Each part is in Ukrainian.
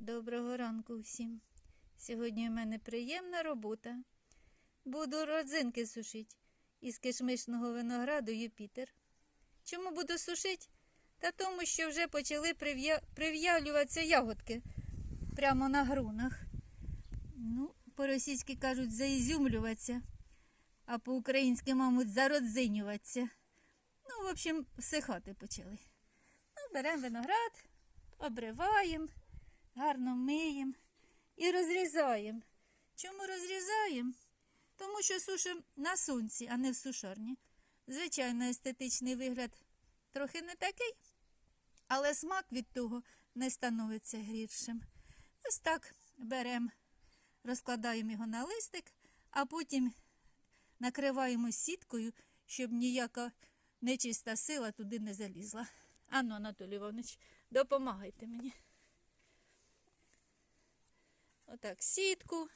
Доброго ранку всім. Сьогодні у мене приємна робота. Буду родзинки сушити із кишмишного винограду Юпітер. Чому буду сушити? Та тому, що вже почали прив'я... прив'ялюватися ягодки прямо на грунах. Ну, по-російськи кажуть, заізюмлюватися, а по-українськи, мабуть, зародзинюватися. Ну, в общем, всихати почали. Ну, беремо виноград, обриваємо, гарно миємо і розрізаємо. Чому розрізаємо? Тому що сушимо на сонці, а не в сушарні. Звичайно, естетичний вигляд трохи не такий, але смак від того не становиться гіршим. Ось так беремо, розкладаємо його на листик, а потім накриваємо сіткою, щоб ніяка нечиста сила туди не залізла. Ану, Анатолій Іванович, допомагайте мені. Отак сітку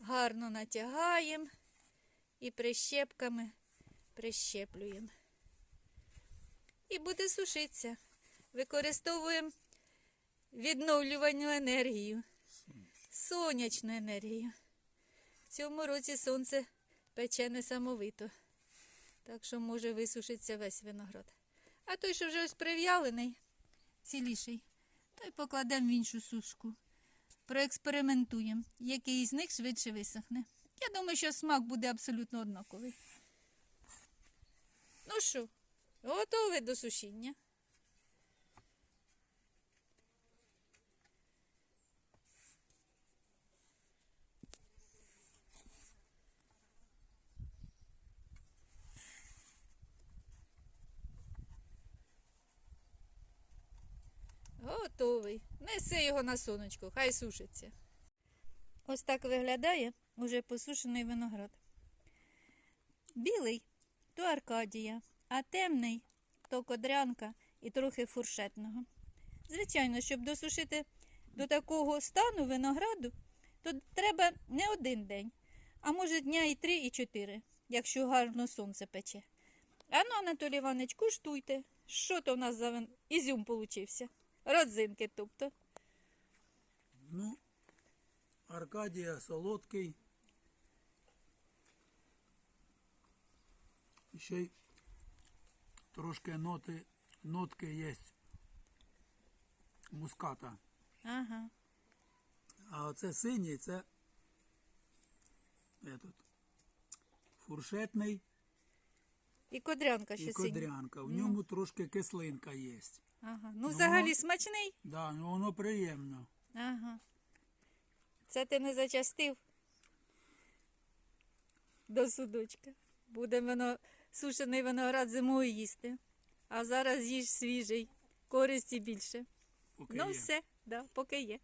гарно натягаємо і прищепками прищеплюємо. І буде сушитися. Використовуємо відновлювальну енергію, сонячну енергію. В цьому році сонце пече несамовито, так що може висушитися весь виноград. А той, що вже ось прив'ялений, ціліший, той покладемо в іншу сушку. Проекспериментуємо, який із них швидше висохне. Я думаю, що смак буде абсолютно однаковий. Ну що, готове до сушіння? Готовий. Неси його на сонечко, хай сушиться. Ось так виглядає уже посушений виноград. Білий то Аркадія, а темний то кодрянка і трохи фуршетного. Звичайно, щоб досушити до такого стану винограду, то треба не один день, а може дня і три, і чотири, якщо гарно сонце пече. Ану, Анатолій Іванович, куштуйте, що то в нас за ізюм получився. Родзинки, тобто. Ну, Аркадія солодкий. Ще й трошки ноти, нотки є муската. Ага. А оце синій, це этот, фуршетний І кодрянка ще і синя. кодрянка. В ньому трошки кислинка є. Ага. Ну, взагалі Ну. смачний. Да, ну воно приємно. Ага. Це ти не зачастив до судочка. Буде воно сушений виноград зимою їсти. А зараз їж свіжий, користі більше. Поки ну, є. все, да, поки є.